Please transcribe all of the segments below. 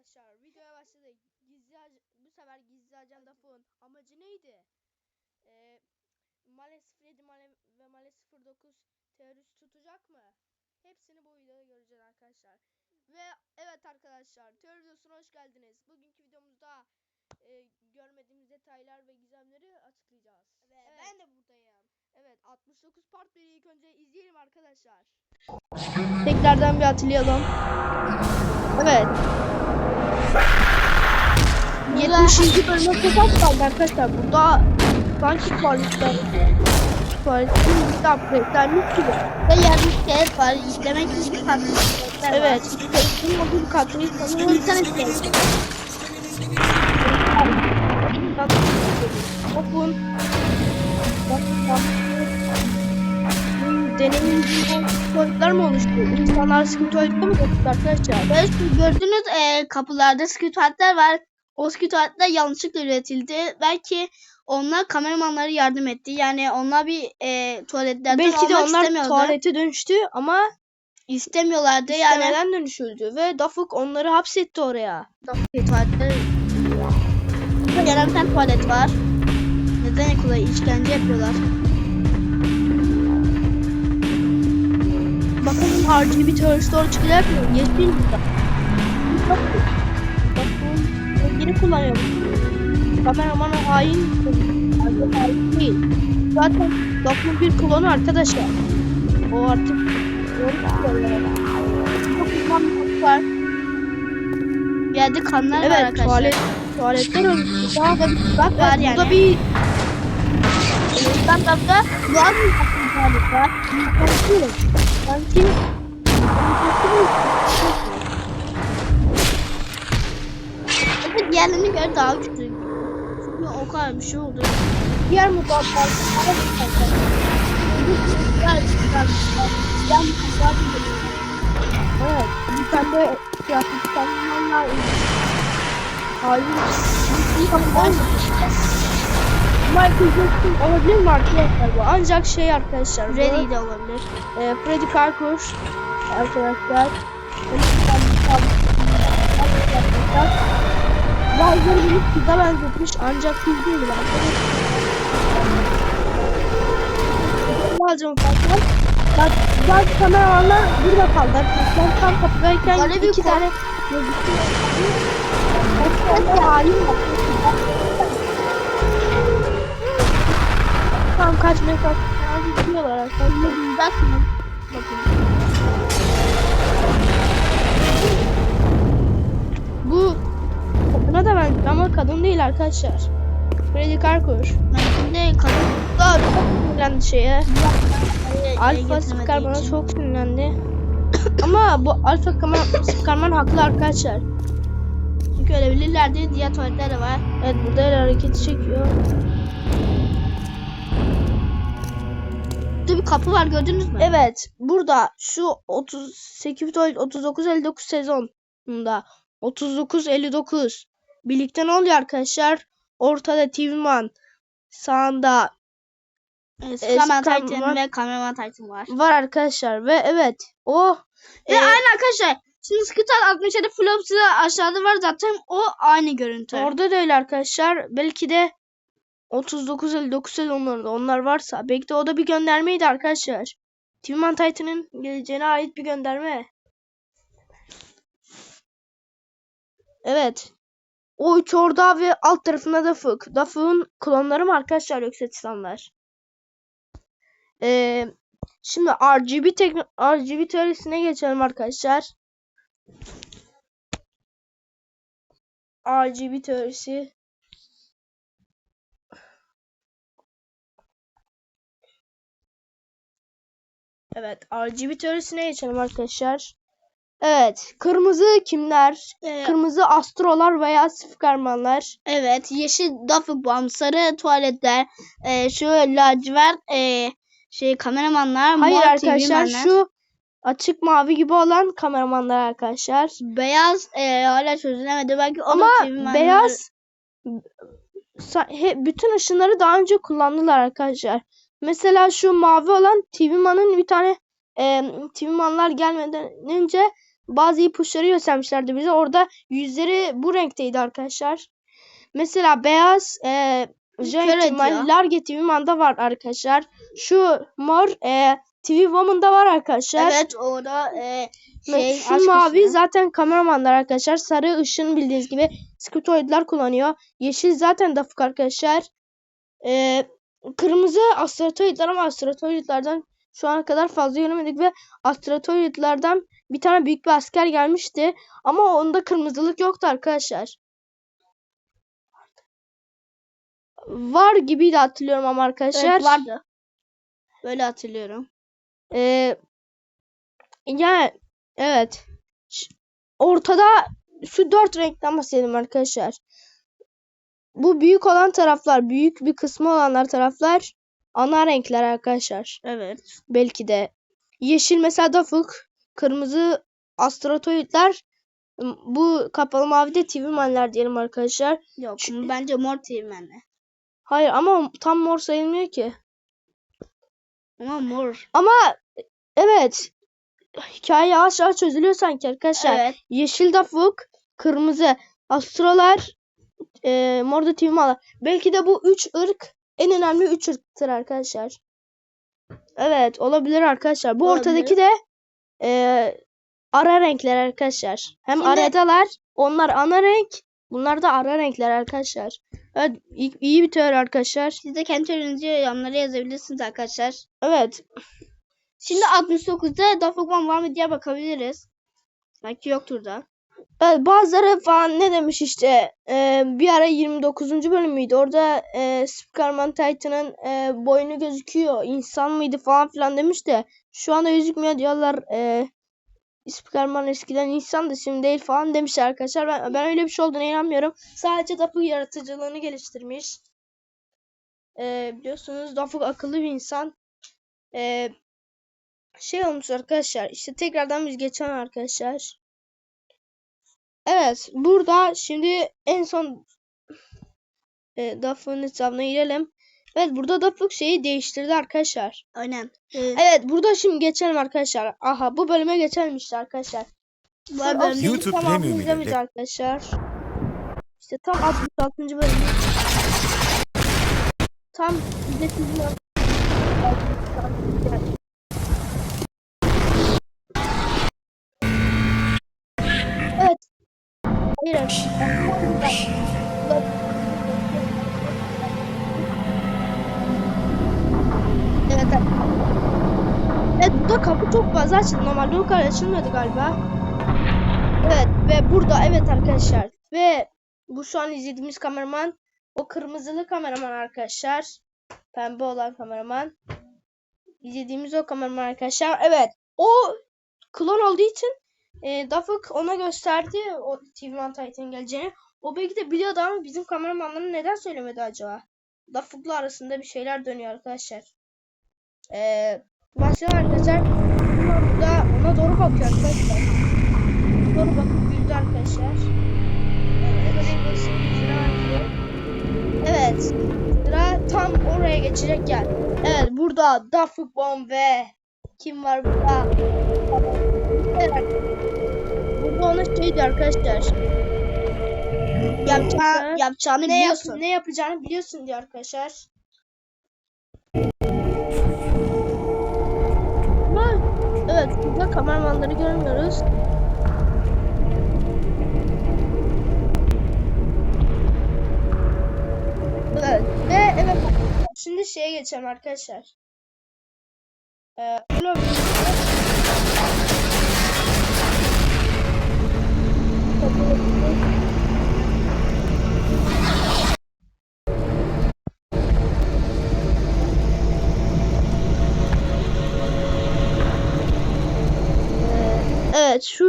arkadaşlar videoya başladık. Gizli bu sefer gizli ajan Dafun amacı neydi? Ee, Males Freddy Male ve Males 09 terörist tutacak mı? Hepsini bu videoda göreceğiz arkadaşlar. Ve evet arkadaşlar terör videosuna hoş geldiniz. Bugünkü videomuzda e, görmediğimiz detaylar ve gizemleri açıklayacağız. Evet. Ben de buradayım. Evet 69 part 1'i ilk önce izleyelim arkadaşlar. Tekrardan bir hatırlayalım. Evet. 70. bölüme çok kaldı arkadaşlar. Burada sanki tuvaletler tuvaletin bir upgrade'lenmiş gibi. Ve yardım iskelet var. İşlemek için iskeletler var. Evet. İskeletin olduğu bir katlayı sanırım. İnsan iskelet. Bakın. Deneyim tuvaletler mi oluştu? İnsanlar sıkı tuvalette mi oluştu arkadaşlar? Böyle şu gördüğünüz e, kapılarda skütuatlar var. O skütuatlar yanlışlıkla üretildi. Belki onlar kameramanlara yardım etti. Yani onlar bir e, tuvaletlerden Belki de onlar tuvalete dönüştü ama istemiyorlardı. Yani istemeden dönüşüldü ve Dafuk onları hapsetti oraya. tuvaletler. Burada gelen bir tane tuvalet var. Neden Nikola'yı işkence yapıyorlar? Bakalım harcı bir terörist doğru çıkacak mı? Yeşil burada. Bakın geri kullanıyor. Kameraman hain. Hain değil. Zaten Dafuk'un bir klonu arkadaşlar. O artık var. Bir yerde kanlar var Evet arkadaşlar. tuvalet tuvaletler ölmüş. Daha da bir bak Var var yani. Burada bir Üstten tarafta doğal bir tuvalet var. sanki sanki Evet diğerlerine göre daha küçük. Çünkü o kadar bir şey oldu. diğer mutfaklar Evet, bir tane de kıyafet tanımlar Hayır. Michael Jackson olabilir mi arkadaşlar bu? Ancak şey arkadaşlar. bu, Ready de olabilir. E, Freddy Parkur arkadaşlar. Bazıları bunu kıza benzetmiş ancak kız değil arkadaşlar. Alacağım zaten. Bak bazı kameramanlar burada kaldı. Ben tam kapıdayken Böyle iki tane gözüktü. Başka halim var. Tam kaçmaya kalkıyor. Gidiyorlar arkadaşlar. Bakın. Bakın. Bu kadına da ben ama kadın değil arkadaşlar. Freddy Parker. Ben de kadın Daha çok sinirlendi şeye. Alfa Skarman'a çok sinirlendi. ama bu Alfa Skarman haklı arkadaşlar. Çünkü ölebilirlerdi. Diğer tuvaletler de var. Evet burada el hareketi çekiyor. Burada bir kapı var gördünüz mü? Evet burada şu 38 39 59 sezonunda 39 59 birlikte ne oluyor arkadaşlar? Ortada TV Man sağında. Kameraman Kameraman- Titan ve kameraman Titan var. var arkadaşlar ve evet o Ve e, aynı arkadaşlar. Şimdi Skutal 67 Flops'ı aşağıda var zaten. O aynı görüntü. orada da öyle arkadaşlar. Belki de 39 59 sezonlarında onlar varsa belki de o da bir göndermeydi arkadaşlar. TV Man Titan'ın geleceğine ait bir gönderme. Evet. O üç orada ve alt tarafında da Fık. Dafık'ın klonları mı arkadaşlar yoksa titanlar? Ee, şimdi RGB tek RGB teorisine geçelim arkadaşlar. RGB teorisi. Evet, RGB teorisine geçelim arkadaşlar. Evet, kırmızı kimler? Ee, Kırmızı astrolar veya spikermanlar. evet. Yeşil Duffy Bomb. Sarı tuvaletler. E, şu lacivert e, şey kameramanlar. Hayır mor arkadaşlar şu açık mavi gibi olan kameramanlar arkadaşlar. Beyaz e, hala çözülemedi. Belki Ama beyaz he- bütün ışınları daha önce kullandılar arkadaşlar. Mesela şu mavi olan TV Man'ın bir tane e, TV Man'lar gelmeden önce bazı ipuçları göstermişlerdi bize. Orada yüzleri bu renkteydi arkadaşlar. Mesela beyaz e, Kör ihtimal. Large TV Man'da var arkadaşlar. Şu mor e, TV Woman'da var arkadaşlar. Evet orada e, şey şu aşk mavi ışığı. zaten kameramanlar arkadaşlar. Sarı ışın bildiğiniz gibi skriptoidler kullanıyor. Yeşil zaten dafuk arkadaşlar. Ee, kırmızı astratoidler ama astratoidlerden şu ana kadar fazla göremedik ve astratoidlerden bir tane büyük bir asker gelmişti. Ama onda kırmızılık yoktu arkadaşlar. Var gibi de hatırlıyorum ama arkadaşlar. Evet vardı. Böyle hatırlıyorum. Ee, yani evet. Ortada şu dört renkten bahsedelim arkadaşlar. Bu büyük olan taraflar, büyük bir kısmı olanlar taraflar ana renkler arkadaşlar. Evet. Belki de yeşil mesela Dafuk, kırmızı astratoidler, bu kapalı mavi de TV manler diyelim arkadaşlar. Yok Şu- bence mor teğmenli. Hayır ama tam mor sayılmıyor ki. Ama mor. Ama evet hikaye yavaş çözülüyor sanki arkadaşlar. Evet. Yeşil Dafuk, kırmızı astrolar, e, mor da timalar. Belki de bu üç ırk en önemli üç ırktır arkadaşlar. Evet olabilir arkadaşlar. Bu Olabilir. ortadaki de e, ara renkler arkadaşlar. Hem Şimdi- aradalar. Onlar ana renk. Bunlar da ara renkler arkadaşlar. Evet iyi, iyi bir teori arkadaşlar. Siz de kendi teorinizi yanlara yazabilirsiniz arkadaşlar. Evet. Şimdi 69'da Dafokman var mı diye bakabiliriz. Belki yoktur da. Bazıları falan ne demiş işte e, bir ara 29. bölümüydü. Orada e, Superman Titan'ın e, boynu gözüküyor. İnsan mıydı falan filan demiş de şu anda gözükmüyor diyorlar. E, Superman eskiden insandı şimdi değil falan demişler arkadaşlar. Ben, ben öyle bir şey olduğuna inanmıyorum. Sadece Dafuk yaratıcılığını geliştirmiş. E, biliyorsunuz Dafuk akıllı bir insan. E, şey olmuş arkadaşlar. işte tekrardan biz geçen arkadaşlar. Evet, burada şimdi en son e, Duff'ın hesabına girelim. Evet, burada Duff'lık şeyi değiştirdi arkadaşlar. Aynen. Ee, Evet, burada şimdi geçelim arkadaşlar. Aha, bu bölüme geçelim işte arkadaşlar. bu YouTube tamamını izlemeyiz arkadaşlar. İşte tam 66. bölüm. Tam izletildiği Hayır. Evet. evet. Burada kapı çok fazla açıldı. Normalde o kadar açılmıyordu galiba. Evet ve burada evet arkadaşlar. Ve bu şu an izlediğimiz kameraman o kırmızılı kameraman arkadaşlar. Pembe olan kameraman. İzlediğimiz o kameraman arkadaşlar. Evet. O klon olduğu için e, Dafuk ona gösterdi o TV One Titan geleceğini. O belki de biliyordu ama bizim kameramanların neden söylemedi acaba? Dafuk'la arasında bir şeyler dönüyor arkadaşlar. Ee, başlayalım arkadaşlar. Burada ona doğru bakıyor arkadaşlar. Doğru bakıp güldü arkadaşlar. Evet. Sıra tam oraya geçecek yer. Evet burada Dafuk Bomb ve kim var burada? Evet. Ona şey diyor arkadaşlar. Yapacağı, yapacağını Ne, yap- biliyorsun. ne yapacağını biliyorsun diyor arkadaşlar. Evet burada kameramanları görmüyoruz. Evet ve evet şimdi şeye geçelim arkadaşlar. Ee,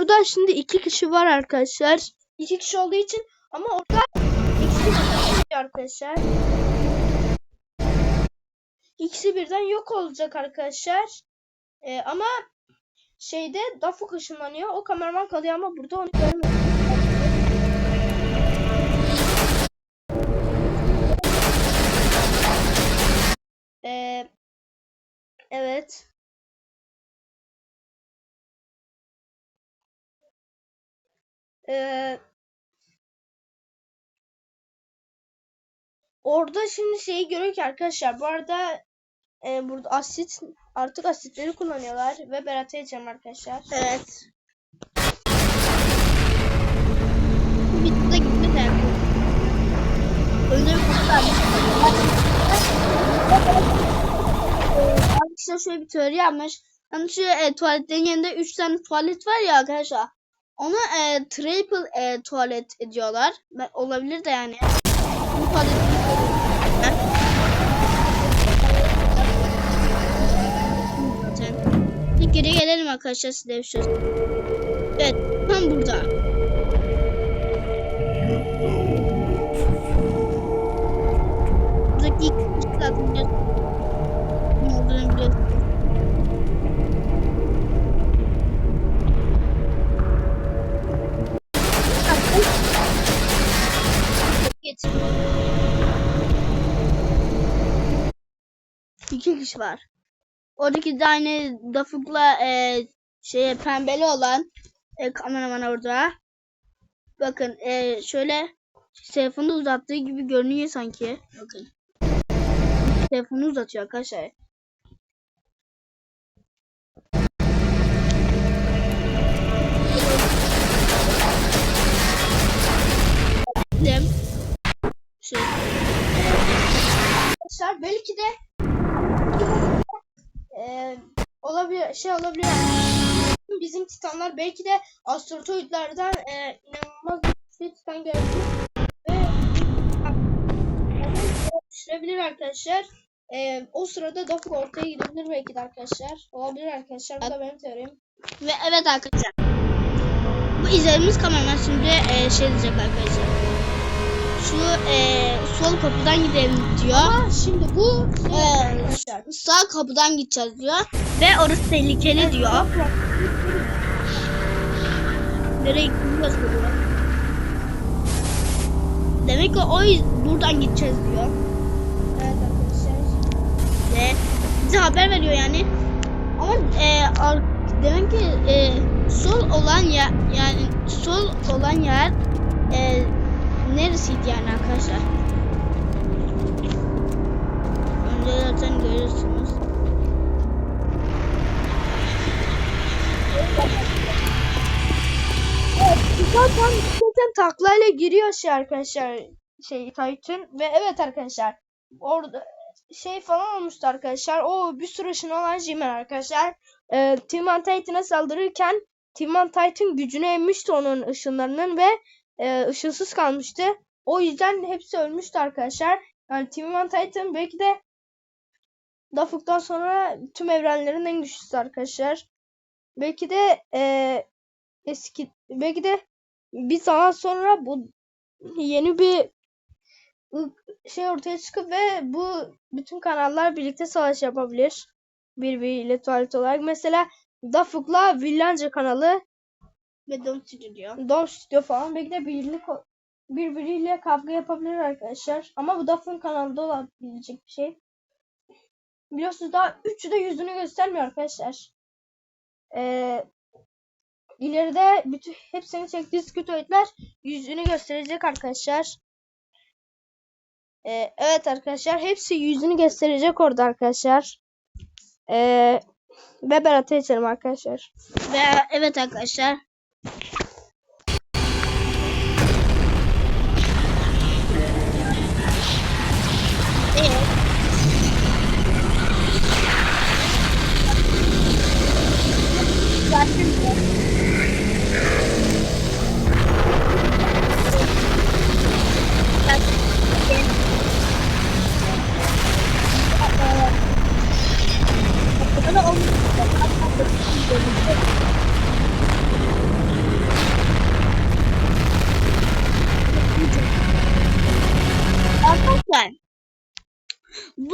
Evet şurada şimdi iki kişi var arkadaşlar. İki kişi olduğu için ama orada ikisi birden arkadaşlar. İkisi birden yok olacak arkadaşlar. Ee, ama şeyde Dafuk ışınlanıyor. O kameraman kalıyor ama burada onu görmüyoruz. Ee, evet. Ee, orada şimdi şeyi görüyor ki arkadaşlar bu arada e, burada asit artık asitleri kullanıyorlar ve Berat'a geçelim arkadaşlar. Evet. Bitti de gitti de. Önde bir. Arkadaşlar şöyle bir teori yapmış. Hani şu e, tuvaletlerin yanında 3 tane tuvalet var ya arkadaşlar. Onu e, triple e, tuvalet ediyorlar. Olabilir de yani. Bu tuvalet geri gelelim arkadaşlar size bir şey. Evet tam burada. Buradaki ilk biraz ne olduğunu biliyorsunuz. Kişi var. Oradaki de aynı Dafuk'la e, şey pembeli olan e, kameraman orada. Bakın e, şöyle telefonu uzattığı gibi görünüyor sanki. Bakın. Telefonu uzatıyor arkadaşlar. Şey. Arkadaşlar belki de e, olabilir şey olabilir. Bizim titanlar belki de asteroidlerden e, inanılmaz bir titan geldi ve düşürebilir arkadaşlar. E, o sırada Dafuk ortaya gidebilir belki de arkadaşlar. Olabilir arkadaşlar. Bu da benim teorim. Ve evet arkadaşlar. Bu izlediğimiz kameraman şimdi e, şey diyecek arkadaşlar. Şu e, sol kapıdan gidelim diyor. Ama şimdi bu arkadaşlar. Sağ kapıdan gideceğiz diyor. Ve orası tehlikeli diyor. Nereye gittiğini gösteriyor. Demek ki o buradan gideceğiz diyor. Evet arkadaşlar. Ve bize haber veriyor yani. Ama e, demek ki e, sol olan yer yani sol olan yer e, neresiydi yani arkadaşlar? Önce zaten görürsünüz. Zaten zaten taklayla giriyor şey arkadaşlar şey Titan ve evet arkadaşlar orada şey falan olmuştu arkadaşlar. O bir sürü ışın olan Jimen arkadaşlar. Ee, Timon Titan'a saldırırken Timon Titan gücünü emmişti onun ışınlarının ve e, ışınsız kalmıştı. O yüzden hepsi ölmüştü arkadaşlar. Yani Timon Titan belki de Dafuk'tan sonra tüm evrenlerin en güçlüsü arkadaşlar. Belki de e, eski belki de bir zaman sonra bu yeni bir şey ortaya çıkıp ve bu bütün kanallar birlikte savaş yapabilir. Birbiriyle tuvalet olarak. Mesela Dafuk'la Villanca kanalı, Ve Dom Studio. Dom Studio falan belki de birlik birbiriyle kavga yapabilir arkadaşlar. Ama bu Dafuk'un kanalında olabilecek bir şey. Biliyorsunuz daha üçü de yüzünü göstermiyor arkadaşlar. Ee, ileride bütün hepsini çektiği skütoidler yüzünü gösterecek arkadaşlar. Ee, evet arkadaşlar hepsi yüzünü gösterecek orada arkadaşlar. Ee, ve Berat'a geçelim arkadaşlar. Ve evet arkadaşlar.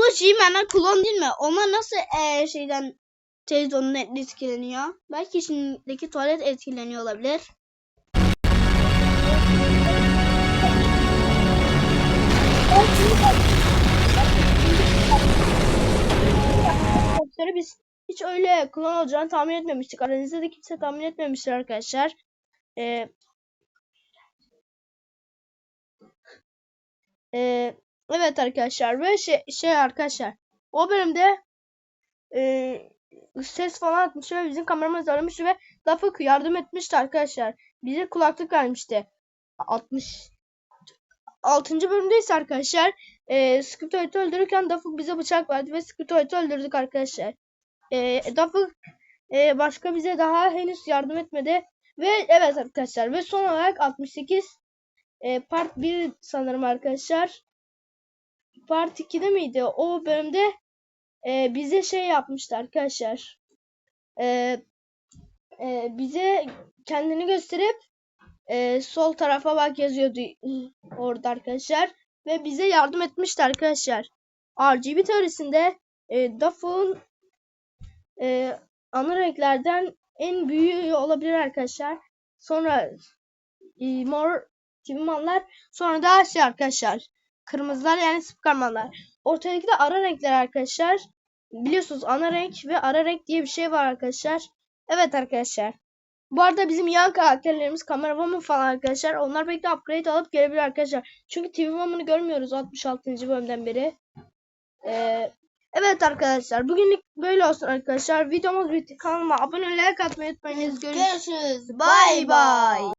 Bu She-Man'ler klon değil mi? Ona nasıl e, şeyden televizyonun etkileniyor? Belki şimdiki tuvalet etkileniyor olabilir. Arkadaşlar biz hiç öyle klon olacağını tahmin etmemiştik. Aranızda da kimse tahmin etmemiştir arkadaşlar. Ee, e, e evet arkadaşlar ve şey, şey arkadaşlar o bölümde e, ses falan atmış ve bizim kameramız aramıştı ve Dafık yardım etmişti arkadaşlar. Bize kulaklık vermişti. 60 6. bölümdeyiz arkadaşlar. E, Scriptoid'i öldürürken Dafık bize bıçak verdi ve Scriptoid'i öldürdük arkadaşlar. E, Dafık e, başka bize daha henüz yardım etmedi. Ve evet arkadaşlar ve son olarak 68 e, part 1 sanırım arkadaşlar. Part 2'de miydi? O bölümde e, bize şey yapmıştı arkadaşlar. E, e, bize kendini gösterip e, sol tarafa bak yazıyordu orada arkadaşlar. Ve bize yardım etmişti arkadaşlar. RGB teorisinde e, Duff'un e, ana renklerden en büyüğü olabilir arkadaşlar. Sonra e, mor Tivimanlar. Sonra da şey arkadaşlar. Kırmızılar yani Spikermanlar. Ortadaki de ara renkler arkadaşlar. Biliyorsunuz ana renk ve ara renk diye bir şey var arkadaşlar. Evet arkadaşlar. Bu arada bizim yan karakterlerimiz kameramanı falan arkadaşlar. Onlar belki de upgrade alıp gelebilir arkadaşlar. Çünkü TV Woman'ı görmüyoruz 66. bölümden beri. Ee, evet arkadaşlar. Bugünlük böyle olsun arkadaşlar. Videomuz bitti. Kanalıma abone like atmayı unutmayınız. Görüşürüz. Görüşürüz. Bay bay.